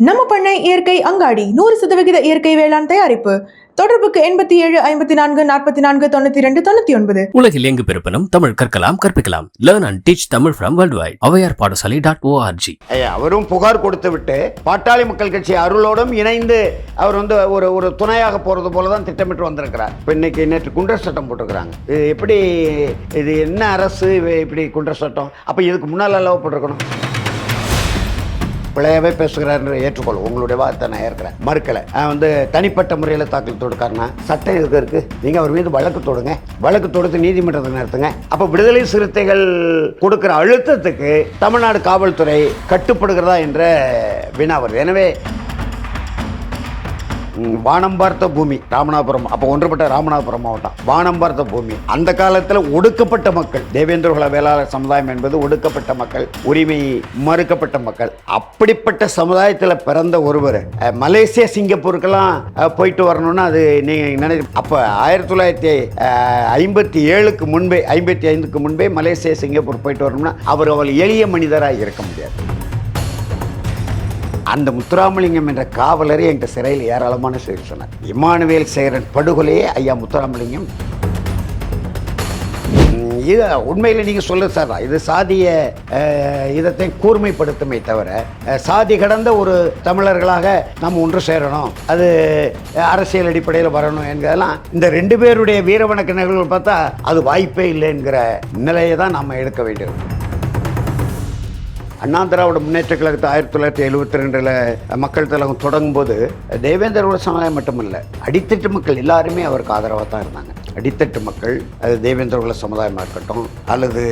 நம்ம பண்ணை இயற்கை அங்காடி நூறு சதவிகித இயற்கை வேளாண் தயாரிப்பு. தொடர்புக்கு எண்பத்தி ஏழு ஐம்பத்தி நான்கு நாற்பத்தி நான்கு தொண்ணூத்தி ரெண்டு தொண்ணூத்தி ஒன்பது. உலகில் எங்கு பிறப்பினும் தமிழ் கற்கலாம் கற்பிக்கலாம். Learn and teach Tamil from world wide Avvaiyar Padasalai dot ORG ஐயா, அவரும் புகார் கொடுத்து விட்டு பாட்டாளி மக்கள் கட்சி அருளோடும் இணைந்து அவர் வந்து ஒரு ஒரு துணையாக போறது போல தான் திட்டமிட்டு வந்திருக்கிறார். இப்போ இன்னைக்கு நேற்று குண்டர் சட்டம் போட்டிருக்கிறாங்க. இது எப்படி இது என்ன அரசு இவ- இப்படி குண்டர் சட்டம்? அப்போ இதுக்கு முன்னால் அல்லவா போட்டிருக்கணும் பிழையவே பேசுகிறாருன்னு ஏற்றுக்கொள்ளும் உங்களுடைய வார்த்தை நான் ஏற்கிறேன். மறுக்கலை. வந்து தனிப்பட்ட முறையில் தாக்கல் தொடுக்காருன்னா சட்டம் எதுக்கு இருக்கு? நீங்கள் அவர் மீது வழக்கு தொடுங்க. வழக்கு தொடுத்து நீதிமன்றத்தை நடத்துங்க அப்போ விடுதலை சிறுத்தைகள் கொடுக்குற அழுத்தத்துக்கு தமிழ்நாடு காவல்துறை கட்டுப்படுகிறதா என்ற வினா வருது. எனவே வானம் பார்த்த பூமி ராமநாதபுரம் அப்போ ஒன்றுபட்ட ராமநாதபுரம் மாவட்டம். வானம் பார்த்த பூமி. அந்த காலத்தில் ஒடுக்கப்பட்ட மக்கள் தேவேந்திரகுல வேளாளர் சமுதாயம் என்பது ஒடுக்கப்பட்ட மக்கள் உரிமை மறுக்கப்பட்ட மக்கள். அப்படிப்பட்ட சமுதாயத்தில் பிறந்த ஒருவர் மலேசியா சிங்கப்பூருக்கெல்லாம் போயிட்டு வரணும்னா அது நீங்கள் நினை அப்போ ஆயிரத்தி தொள்ளாயிரத்தி ஐம்பத்தி ஏழுக்கு முன்பே ஐம்பத்தி ஐந்துக்கு முன்பே மலேசியா சிங்கப்பூர் போயிட்டு வரணும்னா அவர் அவள் எளிய மனிதராக இருக்க முடியாது. அந்த முத்துராமலிங்கம் என்ற காவலரே என்கிட்ட சிறையில் ஏராளமான செயல் சொன்னார். இமானுவேல் சேரன் படுகொலையே ஐயா முத்துராமலிங்கம். இது உண்மையில் நீங்கள் சொல்ல சார் இது சாதிய இதை இதத்தை கூர்மைப்படுத்துமே தவிர சாதி கடந்த ஒரு தமிழர்களாக நாம் ஒன்று சேரணும். அது அரசியல் அடிப்படையில் வரணும் என்கிறதெல்லாம் இந்த ரெண்டு பேருடைய வீரவணக்க நிகழ்வுகள் பார்த்தா அது வாய்ப்பே இல்லை என்கிற நிலையை தான் நம்ம எடுக்க வேண்டியது அண்ணா திராவிட முன்னேற்ற கழகத்தை ஆயிரத்தி தொள்ளாயிரத்தி எழுபத்தி ரெண்டில் மக்கள் திலகம் தொடங்கும் போது தேவேந்திரோட சமுதாயம் மட்டுமல்ல அடித்தட்டு மக்கள் எல்லாருமே அவருக்கு ஆதரவாக தான் இருந்தாங்க. அடித்தட்டு மக்கள் அது தேவேந்திரகுல சமுதாயமாக இருக்கட்டும் அல்லது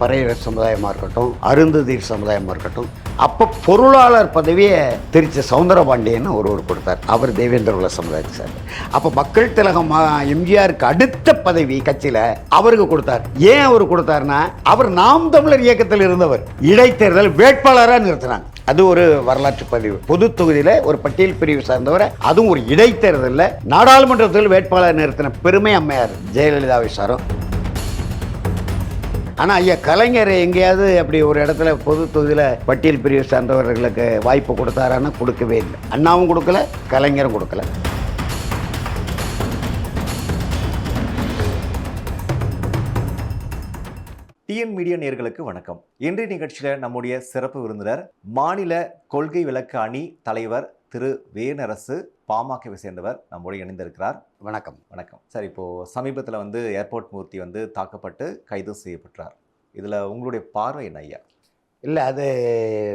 பறையர் சமுதாயமாக இருக்கட்டும் அருந்ததீர் சமுதாயமாக இருக்கட்டும் அப்போ பொருளாளர் பதவியை திருச்சி சவுந்தரபாண்டியன் ஒருவர் கொடுத்தார். அவர் தேவேந்திரகுல சமுதாயத்தை சார் அப்போ மக்கள் திலகம் எம்ஜிஆருக்கு அடுத்த பதவி கட்சியில் அவருக்கு கொடுத்தார். ஏன் அவர் கொடுத்தாருன்னா அவர் நாம் தமிழர் இயக்கத்தில் இருந்தவர். இடைத்தேர்தல் வேட்பாளராக நிறுத்தினாங்க. அது ஒரு வரலாற்று பதிவு. பொது தொகுதியில் ஒரு பட்டியல் பிரிவு சார்ந்தவரை அதுவும் ஒரு இடைத்தேர்தலில் நாடாளுமன்றத்தில் வேட்பாளர் நிறுத்தின பெருமை அம்மையார் ஜெயலலிதாவை சாரும் ஆனால் ஐயா கலைஞர் எங்கேயாவது அப்படி ஒரு இடத்துல பொது தொகுதியில் பட்டியல் பிரிவு சார்ந்தவர்களுக்கு வாய்ப்பு கொடுத்தாரான்னு கொடுக்கவே இல்லை. அண்ணாவும் கொடுக்கல கலைஞரும் கொடுக்கல. டிஎன் மீடியா நேர்களுக்கு வணக்கம். இன்றைய நிகழ்ச்சியில் நம்முடைய சிறப்பு விருந்தினர் மாநில கொள்கை விளக்க அணி தலைவர் திரு வேனரசு பாமகவை சேர்ந்தவர் நம்முடைய இணைந்திருக்கிறார். வணக்கம். வணக்கம். சார் இப்போது சமீபத்தில் வந்து ஏர்போர்ட் மூர்த்தி வந்து தாக்கப்பட்டு கைது செய்யப்பட்டார். இதில் உங்களுடைய பார்வை என்ன ஐயா? இல்லை அது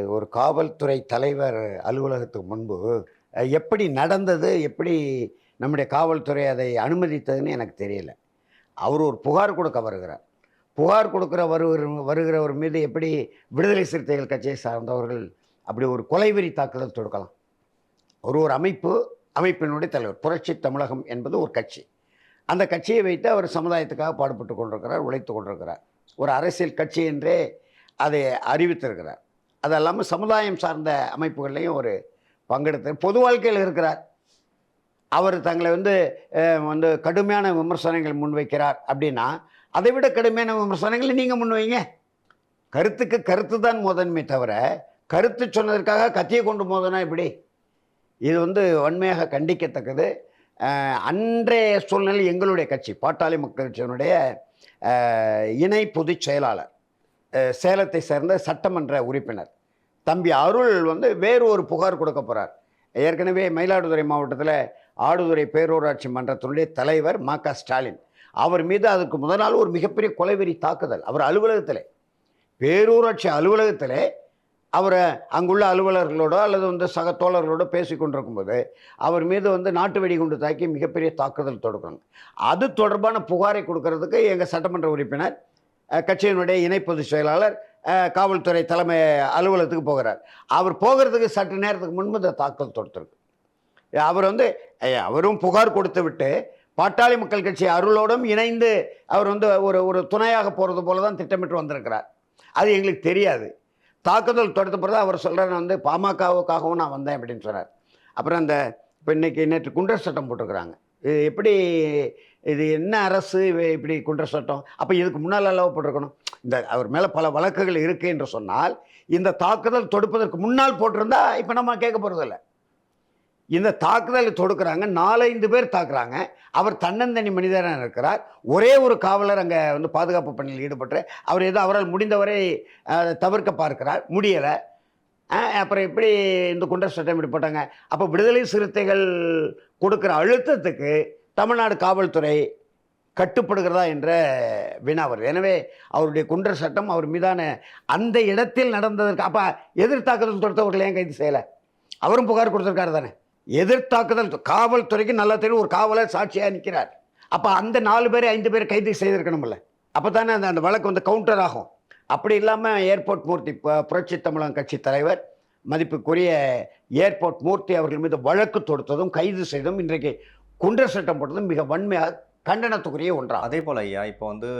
ஒரு காவல்துறை தலைவர் அலுவலகத்துக்கு முன்பு எப்படி நடந்தது எப்படி நம்முடைய காவல்துறை அதை அனுமதித்ததுன்னு எனக்கு தெரியல. அவர் ஒரு புகார் கொடுக்க வருகிறார். புகார் கொடுக்குற வருகிற வருகிறவர் மீது எப்படி விடுதலை சிறுத்தைகள் கட்சியை சார்ந்தவர்கள் அப்படி ஒரு கொலைவெறி தாக்குதல் தொடுக்கலாம்? ஒரு ஒரு அமைப்பு அமைப்பினுடைய தலைவர். புரட்சி தமிழகம் என்பது ஒரு கட்சி. அந்த கட்சியை வைத்து அவர் சமுதாயத்துக்காக பாடுபட்டு கொண்டிருக்கிறார் உழைத்து கொண்டிருக்கிறார். ஒரு அரசியல் கட்சி என்றே அதை அறிவித்திருக்கிறார். அது இல்லாமல் சமுதாயம் சார்ந்த அமைப்புகள்லையும் ஒரு பங்கெடுத்து பொது வாழ்க்கையில் இருக்கிறார். அவர் தங்களை வந்து வந்து கடுமையான விமர்சனங்கள் முன்வைக்கிறார் அப்படின்னா அதை விட கடுமையான விமர்சனங்களை நீங்கள் முன்வைங்க. கருத்துக்கு கருத்து தான் முதன்மை தவிர கருத்து சொன்னதற்காக கத்தியை கொண்டு மோதனா இப்படி இது வந்து வன்மையாக கண்டிக்கத்தக்கது. அன்றைய சூழ்நிலை எங்களுடைய கட்சி பாட்டாளி மக்கள் கட்சியினுடைய இணை பொதுச் செயலாளர் சேலத்தை சேர்ந்த சட்டமன்ற உறுப்பினர். தம்பி அருள் வந்து வேறு ஒரு புகார் கொடுக்க போகிறார் ஏற்கனவே மயிலாடுதுறை மாவட்டத்தில் ஆடுதுறை பேரூராட்சி மன்றத்தினுடைய தலைவர் ம க ஸ்டாலின். அவர் மீது அதுக்கு முதல் நாள் ஒரு மிகப்பெரிய கொலைவெறி தாக்குதல். அவர் அலுவலகத்தில் பேரூராட்சி அலுவலகத்தில் அவரை அங்குள்ள அலுவலர்களோட அல்லது வந்து சக தோழர்களோட பேசி கொண்டிருக்கும்போது அவர் மீது வந்து நாட்டு வெடிகுண்டு தாக்கி மிகப்பெரிய தாக்குதல் தொடுக்கணும் அது தொடர்பான புகாரை கொடுக்கறதுக்கு எங்கள் சட்டமன்ற உறுப்பினர் கட்சியினுடைய இணை பொதுச் செயலாளர் காவல்துறை தலைமை அலுவலகத்துக்கு போகிறார். அவர் போகிறதுக்கு சற்று நேரத்துக்கு முன்பு இந்த தாக்குதல் தொடுத்திருக்கு. அவர் வந்து அவரும் புகார் கொடுத்து விட்டு பாட்டாளி மக்கள் கட்சி அருளோடும் இணைந்து அவர் வந்து ஒரு ஒரு துணையாக போகிறது போல தான் திட்டமிட்டு வந்திருக்கிறார். அது எங்களுக்கு தெரியாது. தாக்குதல் தொடுத்த பிறகு அவர் சொல்கிறார் நான் வந்து பாமகவுக்காகவும் நான் வந்தேன் அப்படின்னு சொன்னார். அப்புறம் அந்த இப்போ இன்னைக்கு நேற்று குண்டர் சட்டம் போட்டிருக்கிறாங்க. இது எப்படி இது என்ன அரசு இப்படி குண்டர் சட்டம்? அப்போ இதுக்கு முன்னால் அளவு போட்டிருக்கணும். இந்த அவர் மேலே பல வழக்குகள் இருக்குது என்று சொன்னால் இந்த தாக்குதல் தொடுப்பதற்கு முன்னால் போட்டிருந்தா இப்போ நம்ம கேட்க போகிறதில்ல இந்த தாக்குதலை தொடுக்கிறாங்க. நாலைந்து பேர் தாக்குறாங்க. அவர் தன்னந்தனி மனிதராக இருக்கிறார். ஒரே ஒரு காவலர் அங்கே வந்து பாதுகாப்பு பணியில் ஈடுபட்டு அவர் ஏதோ அவரால் முடிந்தவரை அதை தவிர்க்க பார்க்கிறார். முடியலை. அப்புறம் எப்படி இந்த குண்டர் சட்டம் இப்படி போட்டாங்க அப்போ விடுதலை சிறுத்தைகள் கொடுக்குற அழுத்தத்துக்கு தமிழ்நாடு காவல்துறை கட்டுப்படுகிறதா என்ற வினா வருது. எனவே அவருடைய குண்டர் சட்டம் அவர் மீதான அந்த இடத்தில் நடந்ததற்கு அப்போ எதிர்த்தாக்குதல் தொடுத்தவர்கள் ஏன் கைது செய்யலை? அவரும் புகார் கொடுத்துருக்காரு தானே? எதிர்த்தாக்குதல் காவல்துறைக்கு நல்லா தெரியும் ஒரு காவலர் சாட்சியாக நிற்கிறார் அப்போ அந்த நாலு பேர் ஐந்து பேர் கைது செய்திருக்கணும்ல. அப்போ தானே அந்த அந்த வழக்கு வந்து கவுண்டர் ஆகும். அப்படி இல்லாமல் ஏர்போர்ட் மூர்த்தி புரட்சி தமிழகம் கட்சி தலைவர் மதிப்புக்குரிய ஏர்போர்ட் மூர்த்தி அவர்கள் மீது வழக்கு தொடுத்ததும் கைது செய்ததும் இன்றைக்கு குண்டர் சட்டம் போட்டதும் மிக வன்மையாக கண்டனத்துக்குரிய ஒன்றா. அதே போல் ஐயா இப்போ வந்து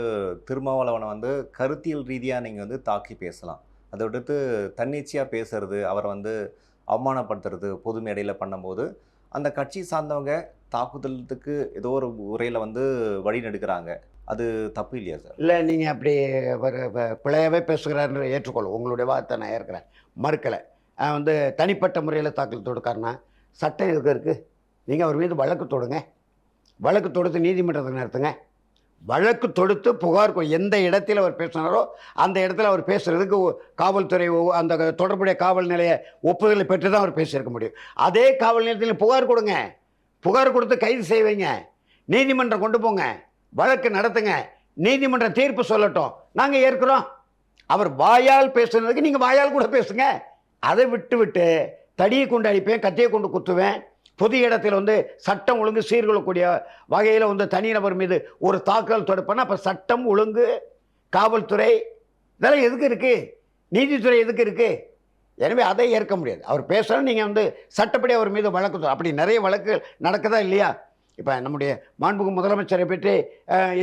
திருமாவளவனை வந்து கருத்தியல் ரீதியாக நீங்கள் வந்து தாக்கி பேசலாம். அதை விடுத்து தன்னிச்சையாக பேசுறது அவரை வந்து அவமானப்படுத்துறது பொது மேடையில் பண்ணும்போது அந்த கட்சி சார்ந்தவங்க தாக்குதலுக்கு ஏதோ ஒரு உரையில் வந்து வழி நெடுக்கிறாங்க. அது தப்பு இல்லையா சார்? இல்லை நீங்கள் அப்படி ஒரு ப- பேசுகிறாருன்னு ஏற்றுக்கொள்ளும் உங்களுடைய வார்த்தை நான் ஏற்கிறேன். மறுக்கலை. வந்து தனிப்பட்ட முறையில் தாக்கல் தொடுக்காருன்னா சட்டம் எதுக்கு இருக்குது நீங்கள் அவர் மீது வழக்கு தொடுங்க. வழக்கு தொடுத்து நீதிமன்றத்தில் நடத்துங்க வழக்கு தொடுத்து புகார் எந்த இடத்தில் அவர் பேசினாரோ அந்த இடத்துல அவர் பேசுகிறதுக்கு காவல்துறை அந்த தொடர்புடைய காவல் நிலைய ஒப்புதலை பெற்று தான் அவர் பேசியிருக்க முடியும். அதே காவல் நிலையத்தில் புகார் கொடுங்க. புகார் கொடுத்து கைது செய்வீங்க நீதிமன்றம் கொண்டு போங்க. வழக்கு நடத்துங்க. நீதிமன்ற தீர்ப்பு சொல்லட்டும். நாங்கள் ஏற்கிறோம். அவர் வாயால் பேசுனதுக்கு நீங்கள் வாயால் கூட பேசுங்க. அதை விட்டு விட்டு தடியை கொண்டு அடிப்பேன் கத்தியை கொண்டு குத்துவேன். பொது இடத்தில் வந்து சட்டம் ஒழுங்கு சீர்கொள்ளக்கூடிய வகையில் வந்து தனிநபர் மீது ஒரு தாக்குதல் தொடுப்பேன்னா அப்போ சட்டம் ஒழுங்கு காவல்துறை இதெல்லாம் எதுக்கு இருக்குது நீதித்துறை எதுக்கு இருக்குது எனவே அதை ஏற்க முடியாது. அவர் பேசுகிறோம் நீங்கள் வந்து சட்டப்படி அவர் மீது வழக்கு அப்படி நிறைய வழக்கு நடக்குதா இல்லையா? இப்போ நம்முடைய மாண்புகு முதலமைச்சரை பற்றி அஹ்,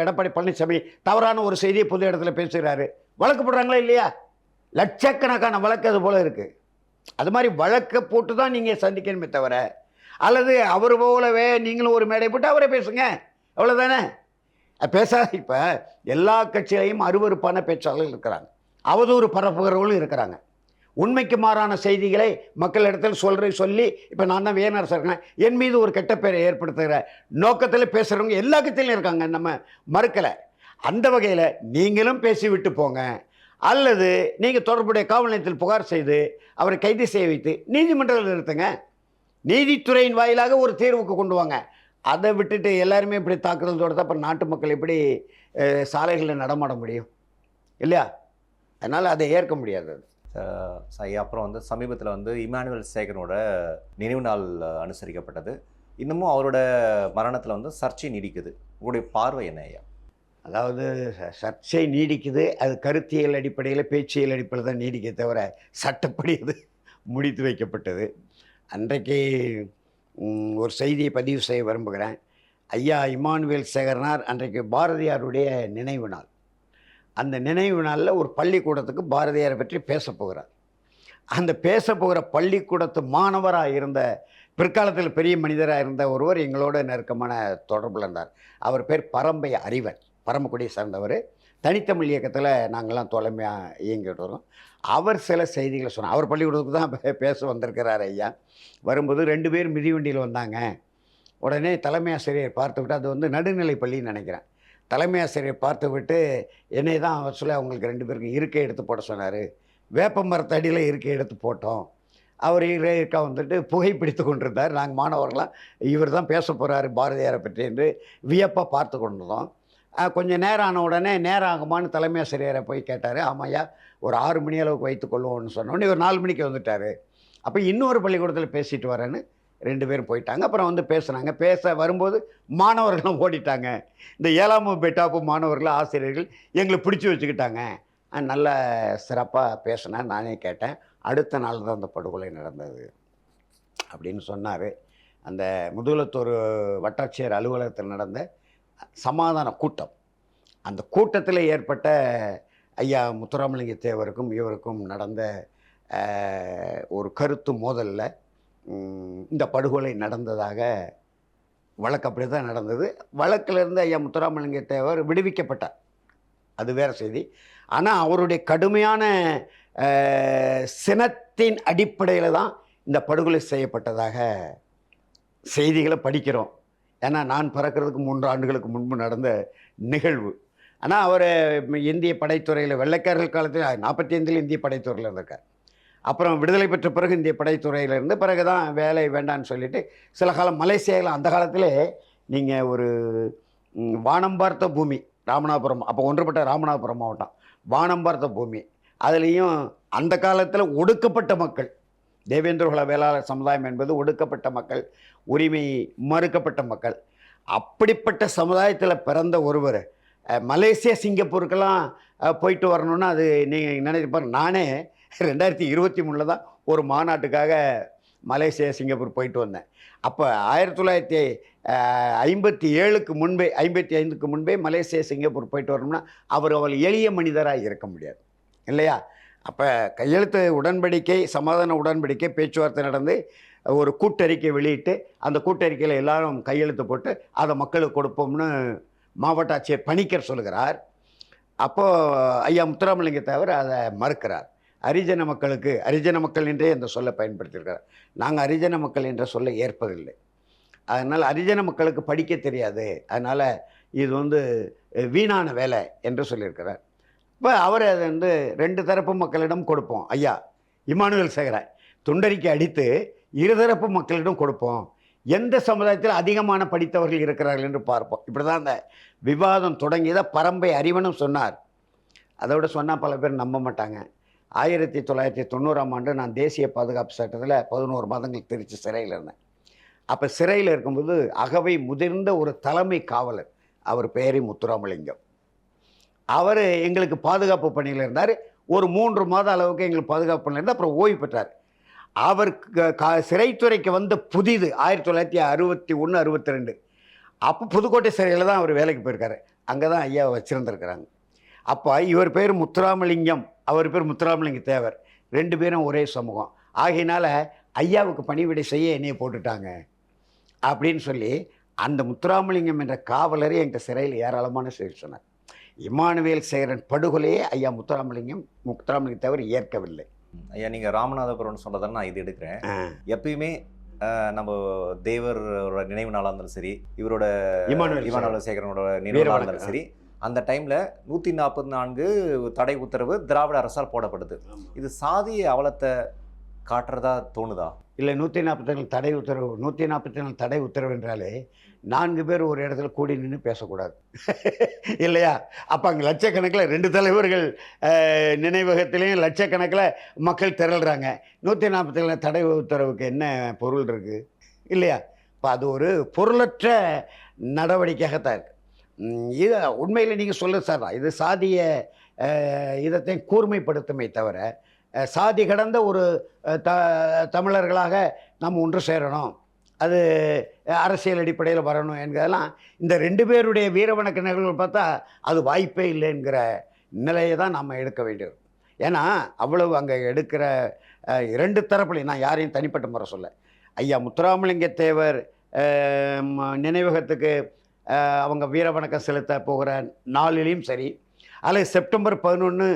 எடப்பாடி பழனிசாமி தவறான ஒரு செய்தியை பொது இடத்துல பேசுகிறாரு. வழக்கு போடுறாங்களா இல்லையா? லட்சக்கணக்கான வழக்கு அது போல் இருக்குது அது மாதிரி வழக்கை போட்டு தான் நீங்கள் சந்திக்கணுமே தவிர அல்லது அவர் போலவே நீங்களும் ஒரு மேடை போட்டு அவரே பேசுங்க. அவ்வளோதானே பேசாத இப்போ எல்லா கட்சியிலையும் அருவருப்பான பேச்சாளர்கள் இருக்கிறாங்க. அவதூறு பரப்புகிறவர்களும் இருக்கிறாங்க. உண்மைக்கு மாறான செய்திகளை மக்களிடத்தில் சொல்கிற சொல்லி இப்போ நான் தான் வேணரசு இருக்கேன். என் மீது ஒரு கெட்ட பேரை ஏற்படுத்துகிற நோக்கத்தில் பேசுகிறவங்க எல்லா கட்சியிலும் இருக்காங்க. நம்ம மறுக்கலை. அந்த வகையில் நீங்களும் பேசிவிட்டு போங்க. அல்லது நீங்கள் தொடர்புடைய காவல் நிலையத்தில் புகார் செய்து அவரை கைது செய்ய வைத்து நீதிமன்றத்தில் நிறுத்துங்க. நீதித்துறையின் வாயிலாக ஒரு தீர்வுக்கு கொண்டு வாங்க. அதை விட்டுட்டு எல்லாருமே இப்படி தாக்குதல் தான் அப்புறம் நாட்டு மக்கள் எப்படி சாலைகளில் நடமாட முடியும்? இல்லையா? அதனால் அதை ஏற்க முடியாது அது. சரி அப்புறம் வந்து சமீபத்தில் வந்து இமானுவல் சேகரனோட நினைவு நாள் அனுசரிக்கப்பட்டது. இன்னமும் அவரோட மரணத்தில் வந்து சர்ச்சை நீடிக்குது. உங்களுடைய பார்வை என்ன ஐயா? அதாவது ச- சர்ச்சை நீடிக்குது. அது கருத்தியல் அடிப்படையில் பேச்சியல் அடிப்படையில் தான் நீடிக்க தவிர சட்டப்படி அது முடித்து வைக்கப்பட்டது. அன்றைக்கு ஒரு செய்தியை பதிவு செய்ய விரும்புகிறேன். ஐயா இமானுவேல் சேகரனார் அன்றைக்கு பாரதியாருடைய நினைவு நாள். அந்த நினைவு நாளில் ஒரு பள்ளிக்கூடத்துக்கு பாரதியாரை பற்றி பேச போகிறார். அந்த பேச போகிற பள்ளிக்கூடத்து மாணவராக இருந்த பிற்காலத்தில் பெரிய மனிதராக இருந்த ஒருவர் எங்களோட நெருக்கமான தொடர்பில் இருந்தார். அவர் பேர் பரம்பை அறிவன். பரமக்குடியை சார்ந்தவர். தனித்தமிழ் இயக்கத்தில் நாங்கள்லாம் தோழமையாக இயங்கிட்டு வரோம். அவர் சில செய்திகளை சொன்னார். அவர் பள்ளிக்கூடத்துக்கு தான் பேச வந்திருக்கிறார் ஐயா. வரும்போது ரெண்டு பேர் மிதிவண்டியில் வந்தாங்க. உடனே தலைமை ஆசிரியர் பார்த்து விட்டு அது வந்து நடுநிலை பள்ளின்னு நினைக்கிறேன். தலைமை ஆசிரியர் பார்த்து விட்டு என்னை தான் அவர் சொல்ல அவங்களுக்கு ரெண்டு பேருக்கும் இருக்கை எடுத்து போட சொன்னார். வேப்ப மரத்தடியில் இருக்கை எடுத்து போட்டோம். அவர் இருக்கா வந்துட்டு புகைப்பிடித்து கொண்டிருந்தார். நாங்கள் மாணவர்களாம் இவர் தான் பேச போகிறாரு பாரதியாரை பற்றி என்று வியப்பாக பார்த்து கொண்டிருந்தோம். கொஞ்சம் நேரம் ஆன உடனே நேரம் ஆகுமான்னு தலைமை ஆசிரியரை போய் கேட்டார். ஆமாய்யா ஒரு ஆறு மணி அளவுக்கு வைத்துக்கொள்வோம்னு சொன்னோடனே ஒரு நாலு மணிக்கு வந்துட்டார். அப்போ இன்னொரு பள்ளிக்கூடத்தில் பேசிட்டு வரேன்னு ரெண்டு பேரும் போயிட்டாங்க. அப்புறம் வந்து பேசுனாங்க. பேச வரும்போது மாணவர்களும் ஓடிட்டாங்க. இந்த ஏழாம் பெட்டாப்பு மாணவர்கள் ஆசிரியர்கள் எங்களை பிடிச்சி வச்சுக்கிட்டாங்க. நல்ல சிறப்பாக பேசினேன் நானே கேட்டேன். அடுத்த நாள் தான் அந்த படுகொலை நடந்தது அப்படின்னு சொன்னார். அந்த முதுகுலத்தூர் வட்டாட்சியர் அலுவலகத்தில் நடந்த சமாதான கூட்டம். அந்த கூட்டத்தில் ஏற்பட்ட ஐயா முத்துராமலிங்க தேவருக்கும் இவருக்கும் நடந்த ஒரு கருத்து மோதலில் இந்த படுகொலை நடந்ததாக வழக்கு அப்படி தான் நடந்தது. வழக்கிலிருந்து ஐயா முத்துராமலிங்க தேவர் விடுவிக்கப்பட்டார். அது வேற செய்தி. ஆனால் அவருடைய கடுமையான சினத்தின் அடிப்படையில் தான் இந்த படுகொலை செய்யப்பட்டதாக செய்திகளை படிக்கிறோம். ஏன்னா நான் பிறக்கிறதுக்கு மூன்று ஆண்டுகளுக்கு முன்பு நடந்த நிகழ்வு. ஆனால் அவர் இந்திய படைத்துறையில் வெள்ளைக்காரர்கள் காலத்தில் நாற்பத்தி ஐந்தில் இந்திய படைத்துறையில் இருந்திருக்கார். அப்புறம் விடுதலை பெற்ற பிறகு இந்திய படைத்துறையில் இருந்து பிறகு தான் வேலை வேண்டான்னு சொல்லிட்டு சில காலம் மலேசியாவில் அந்த காலத்திலே நீங்கள் ஒரு வானம் பார்த்த பூமி ராமநாதபுரம் அப்போ ஒன்றுபட்ட ராமநாதபுரம் மாவட்டம் வானம் பார்த்த பூமி. அதுலேயும் அந்த காலத்தில் ஒடுக்கப்பட்ட மக்கள் தேவேந்திரகுல வேளாளர் சமுதாயம் என்பது ஒடுக்கப்பட்ட மக்கள் உரிமை மறுக்கப்பட்ட மக்கள். அப்படிப்பட்ட சமுதாயத்தில் பிறந்த ஒருவர் மலேசியா சிங்கப்பூருக்கெல்லாம் போயிட்டு வரணும்னா அது நீங்கள் நினைச்சு பாருங்க நானே ரெண்டாயிரத்தி இருபத்தி மூணில் தான் ஒரு மாநாட்டுக்காக மலேசியா சிங்கப்பூர் போயிட்டு வந்தேன். அப்போ ஆயிரத்தி தொள்ளாயிரத்தி ஐம்பத்தி ஏழுக்கு முன்பே ஐம்பத்தி ஐந்துக்கு முன்பே மலேசியா சிங்கப்பூர் போயிட்டு வரணும்னா அவர் அவள் எளிய மனிதராக இருக்க முடியாது. இல்லையா? அப்போ கையெழுத்து உடன்படிக்கை சமாதான உடன்படிக்கை பேச்சுவார்த்தை நடந்து ஒரு கூட்டறிக்கை வெளியிட்டு அந்த கூட்டறிக்கையில் எல்லாரும் கையெழுத்து போட்டு அதை மக்களுக்கு கொடுப்போம்னு மாவட்ட ஆட்சியர் பணிக்கர் சொல்லுகிறார். அப்போது ஐயா முத்துராமலிங்க தவிர அதை மறுக்கிறார். ஹரிஜன மக்களுக்கு அரிஜன மக்கள் என்றே அந்த சொல்லை பயன்படுத்தியிருக்கிறார். நாங்கள் அரிஜன மக்கள் என்ற சொல்லை ஏற்பதில்லை. அதனால் ஹரிஜன மக்களுக்கு படிக்க தெரியாது. அதனால் இது வந்து வீணான வேலை என்று சொல்லியிருக்கிறார். இப்போ அவர் அதை வந்து ரெண்டு தரப்பு மக்களிடம் கொடுப்போம். ஐயா இமானுவேல் சேகரை துண்டறிக்கை அடித்து இருதரப்பு மக்களிடம் கொடுப்போம். எந்த சமுதாயத்தில் அதிகமான படித்தவர்கள் இருக்கிறார்கள் என்று பார்ப்போம். இப்படி தான் அந்த விவாதம் தொடங்கியதை. பரம்பை அறிவனும் சொன்னார். அதோட சொன்னால் பல பேர் நம்ப மாட்டாங்க. ஆயிரத்தி தொள்ளாயிரத்தி தொண்ணூறாம் ஆண்டு நான் தேசிய பாதுகாப்பு சட்டத்தில் பதினோரு மாதங்கள் திருச்சி சிறையில் இருந்தேன். அப்போ சிறையில் இருக்கும்போது அகவை முதிர்ந்த ஒரு தலைமை காவலர். அவர் பெயரி முத்துராமலிங்கம். அவர் எங்களுக்கு பாதுகாப்பு பணியில் இருந்தார். ஒரு மூன்று மாத அளவுக்கு எங்களுக்கு பாதுகாப்பு பணியில் இருந்தால் அப்புறம் ஓய்வு பெற்றார். அவர் க- கா- சிறைத்துறைக்கு வந்த புதிது ஆயிரத்தி தொள்ளாயிரத்தி அறுபத்தி ஒன்று அறுபத்தி ரெண்டு. அப்போ புதுக்கோட்டை சிறையில் தான் அவர் வேலைக்கு போயிருக்காரு. அங்கே தான் ஐயா வச்சுருந்துருக்குறாங்க. அப்போ இவர் பேர் முத்துராமலிங்கம் அவர் பேர் முத்துராமலிங்க தேவர். ரெண்டு பேரும் ஒரே சமூகம். ஆகையினால் ஐயாவுக்கு பணிவிடை செய்ய என்னையை போட்டுட்டாங்க. அப்படின்னு சொல்லி அந்த முத்துராமலிங்கம் என்ற காவலரை எங்கள் சிறையில் ஏராளமான செய்தி சொன்னார். இமானுவேல் சேரன் படுகொலையே ஐயா முத்துராமலிங்கம் முத்துராமலிங்க தேவர் ஏற்கவில்லை. ஐயா நீங்கள் ராமநாதபுரம்னு சொன்னதால் நான் இது எடுக்கிறேன். எப்பயுமே நம்ம தேவரோட நினைவு நாளாக இருந்தாலும் சரி இவரோட இமானுவேல் சேகரனோட நினைவு நாளாக. இருந்தாலும் சரி அந்த டைமில் நூற்றி நாற்பத்தி நான்கு தடை உத்தரவு திராவிட அரசால் போடப்படுது. இது சாதிய அவலத்தை காட்டுறதா தோணுதா? இல்லை நூற்றி நாற்பத்தி நாலு தடை உத்தரவு நூற்றி நாற்பத்தி நாலு தடை உத்தரவு என்றாலே நான்கு பேர் ஒரு இடத்துல கூடி நின்று பேசக்கூடாது. இல்லையா? அப்போ அங்கே லட்சக்கணக்கில் ரெண்டு தலைவர்கள் நினைவகத்திலையும் லட்சக்கணக்கில் மக்கள் திரள்றாங்க. நூற்றி நாற்பத்தி தடை உத்தரவுக்கு என்ன பொருள் இருக்குது இல்லையா? இப்போ அது ஒரு பொருளற்ற நடவடிக்கையாகத்தான் இருக்குது இது உண்மையில் நீங்கள் சொல்ல சார் இது சாதிய அஹ், கூர்மைப்படுத்துமே தவிர சாதி கடந்த ஒரு த தமிழர்களாக நாம் ஒன்று சேரணும். அது அரசியல் அடிப்படையில் வரணும் என்கிறதெல்லாம் இந்த ரெண்டு பேருடைய வீரவணக்க நிகழ்வுகள் பார்த்தா அது வாய்ப்பே இல்லைங்கிற நிலையை தான் நம்ம எடுக்க வேண்டியது ஏன்னா அவ்வளவு அங்கே எடுக்கிற இரண்டு தரப்புலையும் நான் யாரையும் தனிப்பட்ட முறை சொல்ல ஐயா முத்துராமலிங்க தேவர் நினைவகத்துக்கு அவங்க வீரவணக்கம் செலுத்த போகிற நாளிலையும் சரி அல்லது செப்டம்பர் பதினொன்று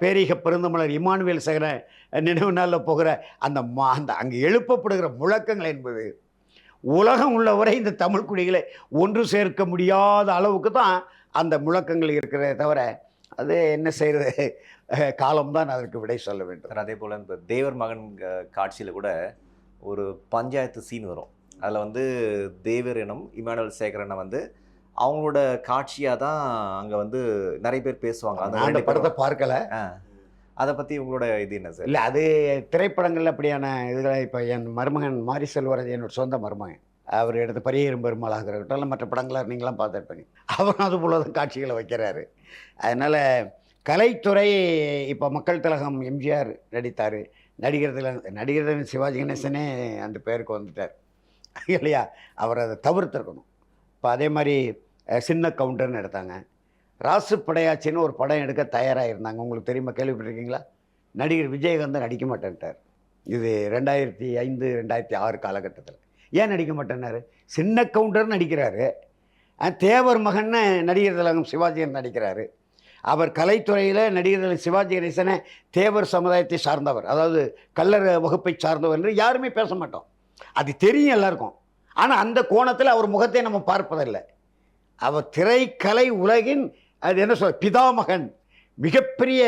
பேரீக பெருந்தமலர் இமானுவேல் சேகர நினைவு நாளில் போகிற அந்த மா அந்த அங்கே எழுப்பப்படுகிற முழக்கங்கள் என்பது உலகம் உள்ளவரை இந்த தமிழ் குடிகளை ஒன்று சேர்க்க முடியாத அளவுக்கு தான் அந்த முழக்கங்கள் இருக்கிறதே தவிர அது என்ன செய்கிறது காலம்தான் அதற்கு விடை சொல்ல வேண்டும். அதே போல் இந்த தேவர் மகன் காட்சியில் கூட ஒரு பஞ்சாயத்து சீன் வரும். அதில் வந்து தேவர் எனும் இமானுவல் சேகரனை வந்து அவங்களோட காட்சியாக தான் அங்கே வந்து நிறைய பேர் பேசுவாங்க. அந்த படத்தை. பார்க்கல. அதை பற்றி உங்களோட இது என்ன சார் இல்லை அது திரைப்படங்கள் அப்படியான இதுகளை இப்போ என் மருமகன் மாரி செல்வராஜ் என்னோட சொந்த மருமகன். அவர் எடுத்த பரியேறும் பெருமாளாக இருக்கட்டும் மற்ற படங்களை நீங்களாம் பார்த்துருப்பீங்க அவரும் அது போல தான் காட்சிகளை வைக்கிறாரு. அதனால் கலைத்துறை இப்போ மக்கள் திலகம் எம்ஜிஆர் நடித்தார். நடிகர் திலகம் நடிகர் திலகம் சிவாஜி கணேசனே அந்த பேருக்கு வந்துட்டார். இல்லையா? அவர் அதை தவிர்த்துருக்கணும். இப்போ அதே மாதிரி சின்ன கவுண்டர்னு எடுத்தாங்க. ராசு படையாச்சின்னு ஒரு படம் எடுக்க தயாராக இருந்தாங்க உங்களுக்கு தெரியுமா? கேள்விப்பட்டிருக்கீங்களா? நடிகர் விஜயகாந்தன் நடிக்க மாட்டேன்ட்டார். இது ரெண்டாயிரத்தி ஐந்து ரெண்டாயிரத்தி ஆறு காலகட்டத்தில். ஏன் நடிக்க மாட்டேன்னாரு? சின்ன கவுண்டர் நடிக்கிறாரு. தேவர் மகன்னு நடிகர் திலகம் சிவாஜியன் நடிக்கிறாரு. அவர் கலைத்துறையில் நடிகர்கள் சிவாஜி கணேசனை தேவர் சமுதாயத்தை சார்ந்தவர். அதாவது கல்லர் வகுப்பை சார்ந்தவர் என்று யாருமே பேச மாட்டோம். அது தெரியும் எல்லாருக்கும். ஆனால் அந்த கோணத்தில் அவர் முகத்தை நம்ம பார்ப்பதில்லை. அவர் திரைக்கலை உலகின் அது என்ன சொல் பிதாமகன். மிகப்பெரிய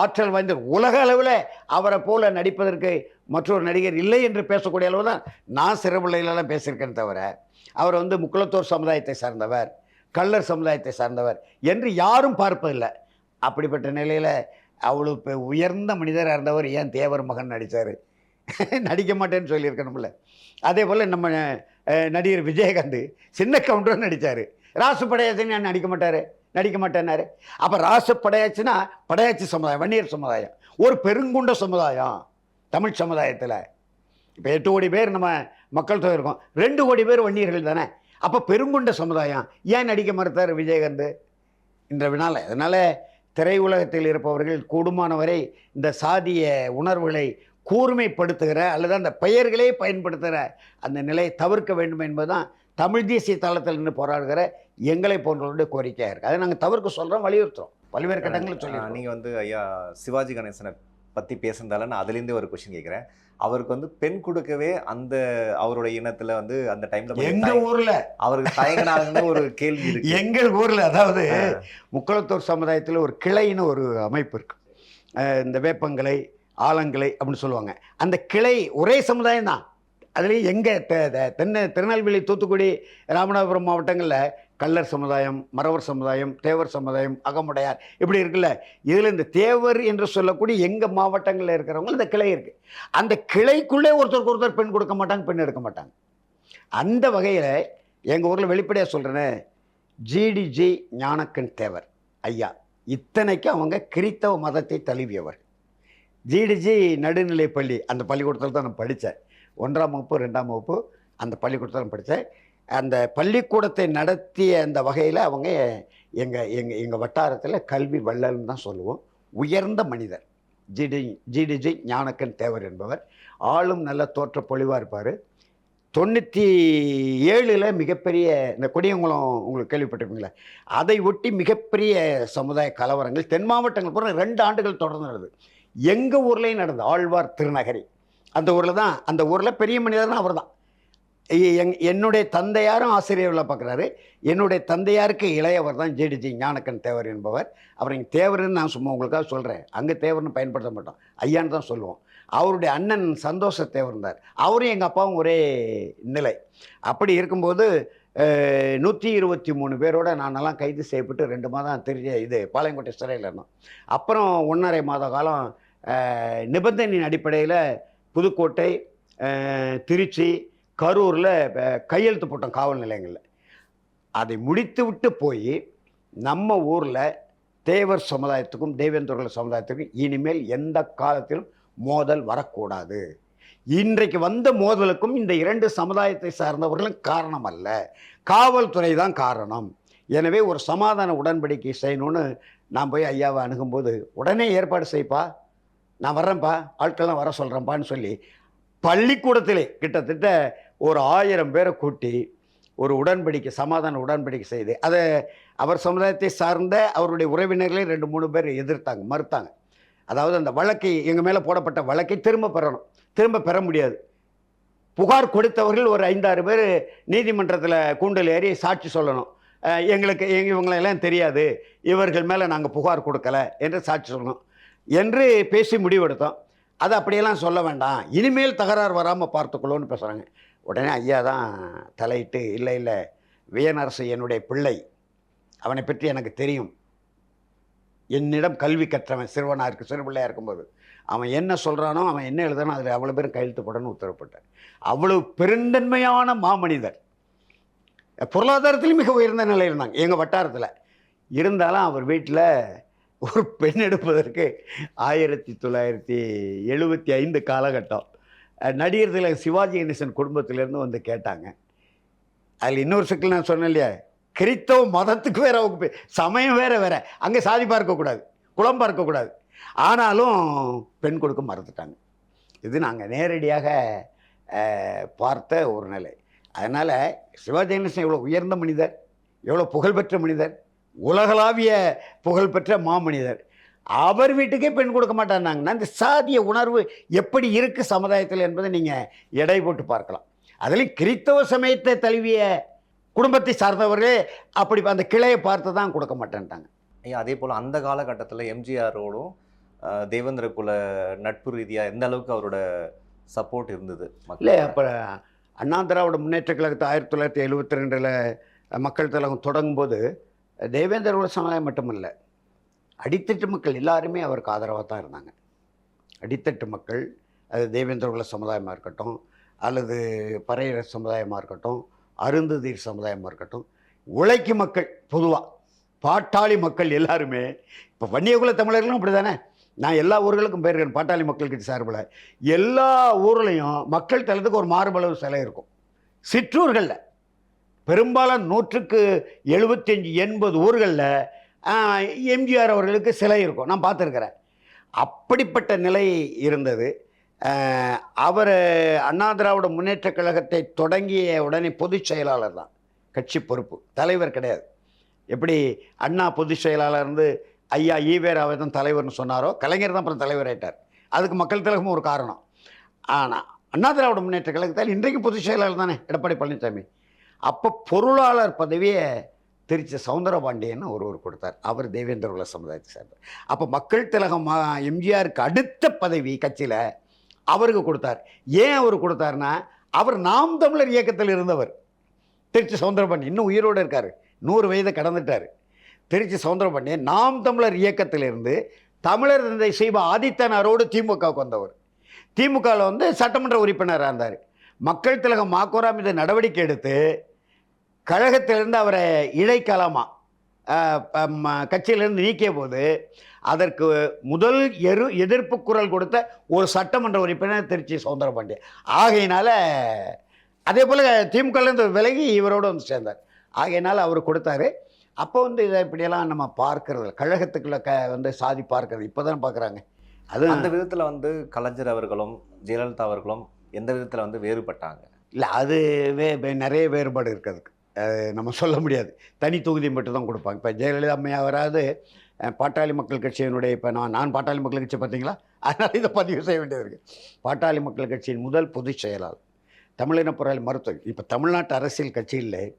ஆற்றல் வாய்ந்த உலக அளவில் அவரை போல நடிப்பதற்கு மற்றொரு நடிகர் இல்லை என்று பேசக்கூடிய அளவு தான் நான் சிறுபிள்ளைகளெல்லாம் பேசியிருக்கேன் தவிர அவர் வந்து முக்குளத்தோர் சமுதாயத்தை சார்ந்தவர் கள்ளர் சமுதாயத்தை சார்ந்தவர் என்று யாரும் பார்ப்பதில்லை. அப்படிப்பட்ட நிலையில் அவ்வளோ இப்போ உயர்ந்த மனிதராக இருந்தவர் ஏன் தேவர் மகன் நடித்தார் நடிக்க மாட்டேன்னு சொல்லியிருக்கணும்ல. அதே போல் நம்ம நடிகர் விஜயகாந்த் சின்ன கவுண்டர் நடித்தார் ராசு படையாச்சின்னு நடிக்க மாட்டார். நடிக்க மாட்டேன்னாரு. அப்போ ராச படையாச்சுன்னா படையாச்சி சமுதாயம் வன்னியர் சமுதாயம். ஒரு பெருங்குண்ட சமுதாயம் தமிழ் சமுதாயத்தில். இப்போ எட்டு கோடி பேர் நம்ம மக்கள் தொகை இருக்கோம். ரெண்டு கோடி பேர் வன்னியர்கள் தானே. அப்போ பெருங்குண்ட சமுதாயம் ஏன் நடிக்க மறுத்தார் விஜயகாந்த்? என்ற வினால. அதனால் திரையுலகத்தில் இருப்பவர்கள் கூடுமானவரை இந்த சாதிய உணர்வுகளை கூர்மைப்படுத்துகிற அல்லது அந்த பெயர்களே பயன்படுத்துகிற அந்த நிலையை தவிர்க்க வேண்டும் என்பதுதான் தமிழ் தேசிய தளத்தில் நின்று போராடுகிற எங்களை போன்றவர்களுடைய கோரிக்கையாக இருக்குது அதை நாங்கள் தவிர்க்க சொல்கிறோம் வலியுறுத்துறோம். பல்வேறு கட்டங்களில் சொல்லி நீங்கள் வந்து ஐயா சிவாஜி கணேசனை பற்றி பேசுனதால நான் அதுலேருந்தே ஒரு கொஸ்டின் கேட்குறேன். அவருக்கு வந்து பெண் கொடுக்கவே அந்த அவருடைய இனத்துல வந்து அந்த டைம்ல எங்க ஊர்ல? அவருக்கு தயங்கினாங்கன்னு ஒரு கேள்வி இருக்கு. எங்கள் ஊர்ல அதாவது. முக்குளத்தூர் சமுதாயத்தில் ஒரு கிளைன்னு ஒரு அமைப்பு இருக்கு. இந்த வேப்பங்கிளை ஆலங்கிளை அப்படின்னு சொல்லுவாங்க. அந்த கிளை ஒரே சமுதாயம் தான் அதுலேயும் எங்கே தென்னை திருநெல்வேலி தூத்துக்குடி ராமநாதபுரம் மாவட்டங்களில் கள்ளர் சமுதாயம் மறவர் சமுதாயம் தேவர் சமுதாயம் அகமுடையார் இப்படி இருக்குல்ல. இதில் இந்த தேவர் என்று சொல்லக்கூடிய எங்கள் மாவட்டங்களில் இருக்கிறவங்க இந்த கிளை இருக்குது அந்த கிளைக்குள்ளே ஒருத்தருக்கு ஒருத்தர் பெண் கொடுக்க மாட்டாங்க பெண் எடுக்க மாட்டாங்க. அந்த வகையில் எங்கள் ஊரில் வெளிப்படையாக சொல்கிறேன்னு ஜிடிஜி ஞானக்கண் தேவர் ஐயா. இத்தனைக்கு அவங்க கிறித்தவ மதத்தை தழுவியவர். ஜிடிஜி நடுநிலைப்பள்ளி அந்த பள்ளிக்கூடத்தில் தான் நான் படித்தேன் ஒன்றாம் வகுப்பு ரெண்டாம் வகுப்பு அந்த பள்ளிக்கூடத்தில் படித்தேன். அந்த பள்ளிக்கூடத்தை நடத்திய அந்த வகையில் அவங்க எங்கள் எங்கள் எங்கள் வட்டாரத்தில் கல்வி வள்ளல்னு தான் சொல்லுவோம். உயர்ந்த மனிதர். ஜிடி ஜிடிஜி ஞானக்கன் தேவர் என்பவர். ஆளும் நல்ல தோற்ற பொழிவாக இருப்பார். தொண்ணூற்றி ஏழில் மிகப்பெரிய இந்த கொடியங்குளம் உங்களுக்கு கேள்விப்பட்டிருப்பீங்களா? அதை ஒட்டி மிகப்பெரிய சமுதாய கலவரங்கள். தென் மாவட்டங்கள் பூரா ரெண்டு ஆண்டுகள் தொடர்ந்து நடந்தது. எங்கள் ஊர்லேயும் நடந்தது. ஆழ்வார் திருநகரி. அந்த ஊரில் தான் அந்த ஊரில் பெரிய மனிதர்னா அவர் தான் எங் என்னுடைய தந்தையாரும் ஆசிரியர்களை பார்க்குறாரு. என்னுடைய தந்தையாருக்கு இளையவர் தான் ஜேடிஜி ஞானக்கன் தேவர் என்பவர். அவர் இங்கே தேவர்னு நான் சும்மா உங்களுக்காக சொல்கிறேன் அங்கே தேவர்னு பயன்படுத்த மாட்டோம். ஐயான்னு தான் சொல்லுவோம். அவருடைய அண்ணன் சந்தோஷ தேவர் இருந்தார். அவரும் எங்கள் அப்பாவும் ஒரே நிலை. அப்படி இருக்கும்போது நூற்றி இருபத்தி மூணு பேரோட நானெல்லாம் கைது செய்யப்பட்டு ரெண்டு மாதம் தெரிஞ்ச இது பாளையங்கோட்டை சிறையில் இருந்தோம். அப்புறம் ஒன்றரை மாத காலம் நிபந்தனையின் அடிப்படையில் புதுக்கோட்டை திருச்சி கரூரில் கையெழுத்து போட்டோம் காவல் நிலையங்களில். அதை முடித்து விட்டு போய் நம்ம ஊரில் தேவர் சமுதாயத்துக்கும் தேவேந்திரர்கள் சமுதாயத்துக்கும் இனிமேல் எந்த காலத்திலும் மோதல் வரக்கூடாது. இன்றைக்கு வந்த மோதலுக்கும் இந்த இரண்டு சமுதாயத்தை சார்ந்தவர்களும் காரணம் அல்ல காவல்துறை தான் காரணம். எனவே ஒரு சமாதான உடன்படிக்கை செய்யணும்னு நான் போய் ஐயாவை அணுகும்போது உடனே ஏற்பாடு செய்ப்பா? நான் வர்றேன்ப்பா ஆட்கள்லாம் வர சொல்கிறேன்ப்பான்னு சொல்லி பள்ளிக்கூடத்திலே கிட்டத்தட்ட ஒரு ஆயிரம் பேரை கூட்டி ஒரு உடன்படிக்கை சமாதான உடன்படிக்கை செய்து அதை அவர் சமுதாயத்தை சார்ந்த அவருடைய உறவினர்களே ரெண்டு மூணு பேர் எதிர்த்தாங்க மறுத்தாங்க. அதாவது அந்த வழக்கை எங்கள் மேலே போடப்பட்ட வழக்கை திரும்ப பெறணும். திரும்ப பெற முடியாது. புகார் கொடுத்தவர்கள் ஒரு ஐந்தாறு பேர் நீதிமன்றத்தில் கூண்டல் ஏறி சாட்சி சொல்லணும். எங்களுக்கு எங்க இவங்களெல்லாம் தெரியாது. இவர்கள் மேலே நாங்கள் புகார் கொடுக்கல என்று சாட்சி சொல்லணும். என்று பேசி முடிவெடுத்தோம். அது அப்படியெல்லாம் சொல்ல வேண்டாம். இனிமேல் தகராறு வராமல் பார்த்துக்கொள்ளோன்னு பேசுகிறாங்க உடனே ஐயா தான் தலையிட்டு இல்லை இல்லை வியனரசு என்னுடைய பிள்ளை. அவனை பற்றி எனக்கு தெரியும். என்னிடம் கல்வி கற்றவன் சிறுவனாக இருக்கு சிறு பிள்ளையாக இருக்கும்போது. அவன் என்ன சொல்கிறானோ அவன் என்ன எழுதானோ அதில் அவ்வளோ பேரும் கையெழுத்து போடணும்னு உத்தரவிட்டார். அவ்வளவு பெருந்தன்மையான மாமனிதர். பொருளாதாரத்திலும் மிக உயர்ந்த நிலையில் இருந்தாங்க. எங்கள் வட்டாரத்தில். இருந்தாலும் அவர் வீட்டில் ஒரு பெண் எடுப்பதற்கு ஆயிரத்தி தொள்ளாயிரத்தி எழுபத்தி ஐந்து காலகட்டம். நடிகர் திலகம் சிவாஜி கணேசன் குடும்பத்திலேருந்து வந்து கேட்டாங்க. அதில் இன்னொரு சிக்கல் நான் சொன்னேன் இல்லையா? கிறித்தவ மதத்துக்கு வேற அவங்க சமயம் வேற வேற. அங்கே சாதி பார்க்கக்கூடாது குளம் பார்க்கக்கூடாது ஆனாலும் பெண் கொடுக்க மறந்துட்டாங்க. இது நாங்கள் நேரடியாக பார்த்த ஒரு நிலை. அதனால் சிவாஜி கணேசன் எவ்வளோ உயர்ந்த மனிதர் எவ்வளோ புகழ்பெற்ற மனிதர் உலகளாவிய புகழ்பெற்ற மாமனிதர். அவர் வீட்டுக்கே பெண் கொடுக்க மாட்டாருனாங்கன்னா இந்த சாதிய உணர்வு எப்படி இருக்குது சமுதாயத்தில் என்பதை நீங்கள் எடை போட்டு பார்க்கலாம். அதுலேயும் கிறித்தவ சமயத்தை தழுவிய குடும்பத்தை சார்ந்தவர்களே அப்படி அந்த கிளையை பார்த்து தான் கொடுக்க மாட்டேன்ட்டாங்க. ஐயா அதே போல் அந்த காலகட்டத்தில் எம்ஜிஆரோடும் தேவேந்திர குல நட்பு ரீதியாக எந்த அளவுக்கு அவரோட சப்போர்ட் இருந்தது இல்லை மக்கள் அப்போ அண்ணா திராவிட முன்னேற்ற கழகத்தை ஆயிரத்தி தொள்ளாயிரத்தி எழுபத்தி ரெண்டில் மக்கள் திலகம் தொடங்கும்போது தேவேந்திர சமுதாயம் மட்டுமல்ல அடித்தட்டு மக்கள் எல்லாருமே அவருக்கு ஆதரவாக தான் இருந்தாங்க. அடித்தட்டு மக்கள் அது தேவேந்திர குல சமுதாயமாக இருக்கட்டும் அல்லது பறையிற சமுதாயமாக இருக்கட்டும் அருந்ததீர் சமுதாயமாக இருக்கட்டும் உழைக்கும் மக்கள் பொதுவாக பாட்டாளி மக்கள் எல்லாருமே இப்போ வன்னியகுல தமிழர்களும் அப்படி தானே நான் எல்லா ஊர்களுக்கும் போயிருக்கேன் பாட்டாளி மக்கள் கிட்ட சார்பில். எல்லா ஊர்லேயும் மக்கள் தளத்துக்கு ஒரு மாறுபளவு சிலை இருக்கும். சிற்றூர்களில். பெரும்பாலும் நூற்றுக்கு எழுபத்தஞ்சி எண்பது ஊர்களில் எம்ஜிஆர் அவர்களுக்கு சிலை இருக்கும். நான் பார்த்துருக்குறேன். அப்படிப்பட்ட நிலை இருந்தது. அவர் அண்ணா திராவிட முன்னேற்ற கழகத்தை தொடங்கிய உடனே பொதுச் செயலாளர் தான். கட்சி பொறுப்பு. தலைவர் கிடையாது. எப்படி அண்ணா பொதுச் செயலாளர் இருந்து ஐயா ஈவேராவை தான் தலைவர்னு சொன்னாரோ கலைஞர் தான் அப்புறம் தலைவர் ஆயிட்டார். அதுக்கு மக்கள் திலகமும் ஒரு காரணம். ஆனால் அண்ணா திராவிட முன்னேற்ற கழகத்தால் இன்றைக்கு பொதுச் செயலாளர் தானே எடப்பாடி பழனிசாமி. அப்போ பொருளாளர் பதவியை திருச்சி சவுந்தரபாண்டியன் ஒருவர் கொடுத்தார். அவர் தேவேந்திர குல சமுதாயத்தை சேர்ந்தார் அப்போ மக்கள் திலகம் எம்ஜிஆருக்கு அடுத்த பதவி கட்சியில் அவருக்கு கொடுத்தார். ஏன் அவர் கொடுத்தாருன்னா அவர் நாம் தமிழர் இயக்கத்தில் இருந்தவர். திருச்சி சவுந்தரபாண்டியன் இன்னும் உயிரோடு இருக்கார். நூறு வயதை கடந்துட்டார். திருச்சி சவுந்தரபாண்டியன் நாம் தமிழர் இயக்கத்திலிருந்து தமிழர் தந்தை சீபா ஆதித்தனாரோடு திமுகவுக்கு வந்தவர். திமுகவில் வந்து சட்டமன்ற உறுப்பினராக இருந்தார். மக்கள் திலகம் மாக்கோரா மீது நடவடிக்கை எடுத்து கழகத்திலிருந்து அவரை இடைக்காலமாக கட்சியிலிருந்து நீக்கிய போது அதற்கு முதல் எரு எதிர்ப்பு குரல் கொடுத்த ஒரு சட்டமன்ற உறுப்பினர் திருச்சி சவுந்தரபாண்டியன். ஆகையினால அதே போல் திமுகலேருந்து விலகி இவரோடு வந்து சேர்ந்தார். ஆகையினால அவர் கொடுத்தாரு. அப்போ வந்து இதை இப்படியெல்லாம் நம்ம பார்க்கறது. கழகத்துக்குள்ள க வந்து சாதி பார்க்கறது இப்போ தான் பார்க்குறாங்க. அது அந்த விதத்தில் வந்து கலைஞர் அவர்களும் ஜெயலலிதா அவர்களும் எந்த விதத்தில் வந்து வேறுபட்டாங்க? இல்லை அது வே நிறைய வேறுபாடு இருக்கிறதுக்கு. அது நம்ம சொல்ல முடியாது. தனி தொகுதி மட்டும் தான் கொடுப்பாங்க. இப்போ ஜெயலலிதா அம்மையா வராது. பாட்டாளி மக்கள் கட்சியினுடைய இப்போ நான் நான் பாட்டாளி மக்கள் கட்சி பார்த்தீங்களா? அதனால் இதை பதிவு செய்ய வேண்டியது இருக்குது பாட்டாளி மக்கள் கட்சியின் முதல் பொதுச் செயலாளர் தமிழின போராளி மருத்துவம் இப்போ தமிழ்நாட்டு அரசியல் கட்சியில்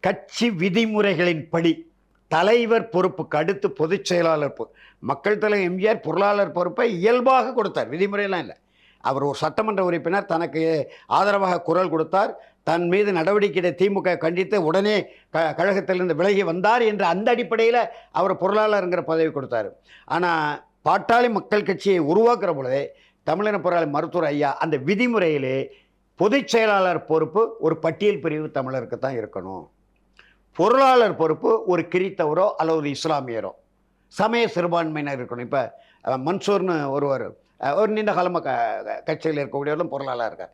கட்சி விதிமுறைகளின் படி தலைவர் பொறுப்புக்கு அடுத்து பொதுச் செயலாளர் பொ- மக்கள் தலைவர் எம்ஜிஆர் பொருளாளர் பொறுப்பை இயல்பாக கொடுத்தார். விதிமுறையெல்லாம் இல்லை. அவர் ஒரு சட்டமன்ற உறுப்பினர் தனக்கு ஆதரவாக குரல் கொடுத்தார். தன் மீது நடவடிக்கை திமுக கண்டித்து உடனே க கழகத்திலிருந்து விலகி வந்தார் என்ற அந்த அடிப்படையில் அவர் பொருளாளருங்கிற பதவி கொடுத்தார். ஆனால் பாட்டாளி மக்கள் கட்சியை உருவாக்குற பொழுதே தமிழின பொருளாளி மருத்துவர் ஐயா அந்த விதிமுறையிலே பொதுச் செயலாளர் பொறுப்பு ஒரு பட்டியல் பிரிவு தமிழருக்கு தான் இருக்கணும். பொருளாளர் பொறுப்பு ஒரு கிறித்தவரோ அல்லது இஸ்லாமியரோ. சமய சிறுபான்மையினர் இருக்கணும். இப்போ மன்சூர்னு ஒருவர் ஒரு நீண்ட காலமாக க கட்சியில் இருக்கக்கூடியவர்களும் பொருளாளர் இருக்கார்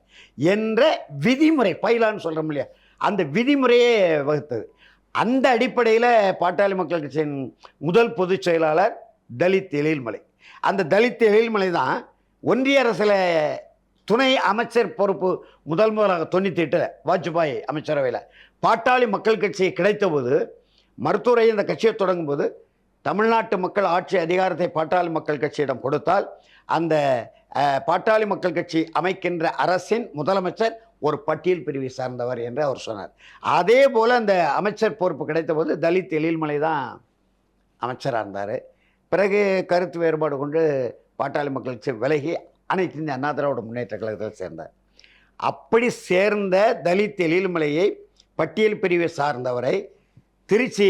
என்ற விதிமுறை பயிலான்னு சொல்கிறோம் இல்லையா? அந்த விதிமுறையே வகுத்தது. அந்த அடிப்படையில் பாட்டாளி மக்கள் கட்சியின் முதல் பொதுச் செயலாளர் தலித் எழில்மலை. அந்த தலித் எழில்மலை தான் ஒன்றிய அரசில் துணை அமைச்சர் பொறுப்பு முதல் முதலாக தொண்ணூற்றி எட்டில் வாஜ்பாய் அமைச்சரவையில் பாட்டாளி மக்கள் கட்சி கிடைத்தபோது மருத்துவரை இந்த கட்சியை தொடங்கும்போது தமிழ்நாட்டு மக்கள் ஆட்சி அதிகாரத்தை பாட்டாளி மக்கள் கட்சியிடம் கொடுத்தால் அந்த பாட்டாளி மக்கள் கட்சி அமைக்கின்ற அரசின் முதலமைச்சர் ஒரு பட்டியல் பிரிவை சார்ந்தவர் என்று அவர் சொன்னார். அதே போல் அந்த அமைச்சர் பொறுப்பு கிடைத்தபோது தலித் எழில்மலை தான் அமைச்சராக இருந்தார். பிறகு கருத்து வேறுபாடு கொண்டு பாட்டாளி மக்கள் கட்சி விலகி அனைத்து இந்திய அண்ணா திராவிட முன்னேற்ற கழகத்தில் சேர்ந்தார். அப்படி சேர்ந்த தலித் எழில்மலையை பட்டியல் பிரிவை சார்ந்தவரை திருச்சி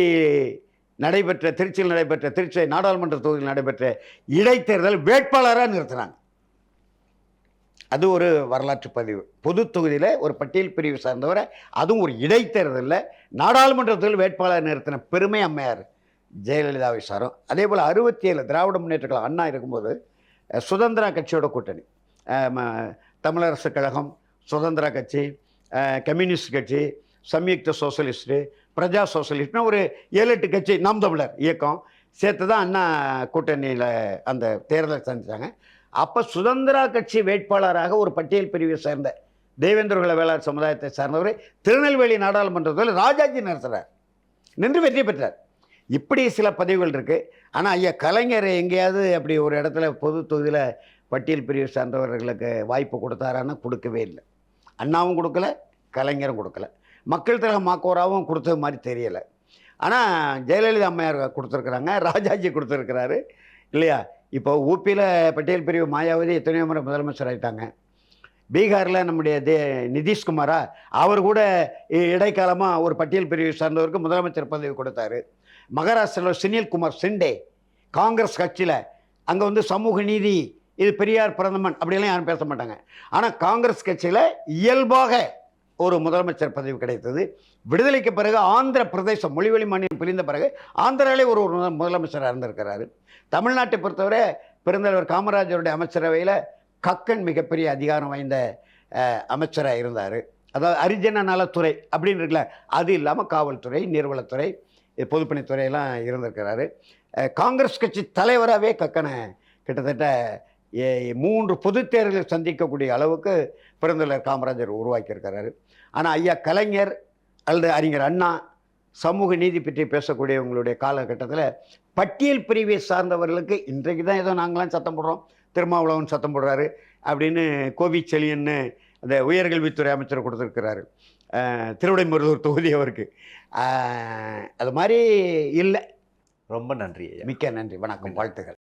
நடைபெற்ற திருச்சியில் நடைபெற்ற திருச்சி நாடாளுமன்ற தொகுதியில் நடைபெற்ற இடைத்தேர்தல் வேட்பாளராக நிறுத்தினாங்க. அது ஒரு வரலாற்று பதிவு. பொது தொகுதியில் ஒரு பட்டியல் பிரிவு சார்ந்தவரை அதுவும் ஒரு இடைத்தேர்தலில் நாடாளுமன்றத்தில் வேட்பாளர் நிறுத்தின பெருமை அம்மையார் ஜெயலலிதாவை சாரும். அதே போல் அறுபத்தி ஏழு திராவிட முன்னேற்ற கழகம் அண்ணா இருக்கும்போது சுதந்திர சுதந்திரா கட்சியோட கூட்டணி ம- தமிழரசு கழகம் சுதந்திரா கட்சி கம்யூனிஸ்ட் கட்சி சம்யுக்த சோசலிஸ்ட்டு பிரஜா சோசலிஸ்ட்னு ஒரு ஏழு எட்டு கட்சி நாம் தமிழர் இயக்கம் சேர்த்து தான் அண்ணா கூட்டணியில் அந்த தேர்தலை சந்தித்தாங்க அப்போ சுதந்திரா கட்சி வேட்பாளராக ஒரு பட்டியல் பிரிவை சேர்ந்த தேவேந்திரகுல வேளாண் சமுதாயத்தை சார்ந்தவர் திருநெல்வேலி நாடாளுமன்றத்தில் ராஜாஜி நடத்துகிறார் நின்று வெற்றி பெற்றார். இப்படி சில பதவிகள் இருக்குது ஆனால் ஐயா கலைஞர் எங்கேயாவது அப்படி ஒரு இடத்துல பொது தொகுதியில் பட்டியல் பிரிவு சார்ந்தவர்களுக்கு வாய்ப்பு கொடுத்தாரான்னு கொடுக்கவே இல்லை. அண்ணாவும் கொடுக்கல கலைஞரும் கொடுக்கல. மக்கள் திலக மாக்கோராவும் கொடுத்தது மாதிரி தெரியலை. ஆனால் ஜெயலலிதா அம்மையார் கொடுத்துருக்குறாங்க ராஜாஜி கொடுத்துருக்கிறாரு இல்லையா? இப்போ ஊபியில் பட்டியல் பிரிவு மாயாவதி எத்தனையோ முறை முதலமைச்சர் ஆகிட்டாங்க பீகாரில் நம்முடைய தே நிதிஷ்குமாரா அவர் கூட இ- ஒரு பட்டியல் பிரிவு சார்ந்தவருக்கு முதலமைச்சர் பதவி கொடுத்தாரு. மகாராஷ்டிராவில் சுனில்குமார் சிண்டே காங்கிரஸ் கட்சியில் அங்கே வந்து சமூக நீதி இது பெரியார் பிரதமன் அப்படிலாம் யாரும் பேச மாட்டாங்க. ஆனால் காங்கிரஸ் கட்சியில் இயல்பாக ஒரு முதலமைச்சர் பதவி கிடைத்தது. விடுதலைக்கு பிறகு ஆந்திர பிரதேசம் மொழிவெளி மாநிலம் பிரிந்த பிறகு ஆந்திராவிலே ஒரு ஒரு முதலமைச்சராக இருந்திருக்கிறாரு. தமிழ்நாட்டை பொறுத்தவரை பெருந்தலைவர் காமராஜருடைய அமைச்சரவையில் கக்கன் மிகப்பெரிய அதிகாரம் வாய்ந்த அமைச்சராக இருந்தார். அதாவது அரிஜன நலத்துறை அப்படின்னு இருக்குல்ல அது இல்லாமல் காவல்துறை நீர்வளத்துறை பொதுப்பணித்துறையெல்லாம் இருந்திருக்கிறாரு. காங்கிரஸ் கட்சி தலைவராகவே கக்கனை கிட்டத்தட்ட மூன்று பொதுத் தேர்தலை சந்திக்கக்கூடிய அளவுக்கு பெருந்தலைவர் காமராஜர் உருவாக்கியிருக்கிறாரு. ஆனால் ஐயா கலைஞர் அல்லது அறிஞர் அண்ணா சமூக நீதி பற்றி பேசக்கூடியவங்களுடைய காலகட்டத்தில் பட்டியல் பிரிவை சார்ந்தவர்களுக்கு இன்றைக்கு தான் ஏதோ நாங்களாம் சத்தம் போடுறோம். திருமாவளவன் சத்தம் போடுறாரு அப்படின்னு கோவி செலியன்னு அந்த உயர்கல்வித்துறை அமைச்சர் கொடுத்துருக்கிறாரு. திருவிடைமருதூர் தொகுதி அவருக்கு. அது மாதிரி இல்லை. ரொம்ப நன்றி மிக்க நன்றி. வணக்கம். வாழ்த்துக்கள்.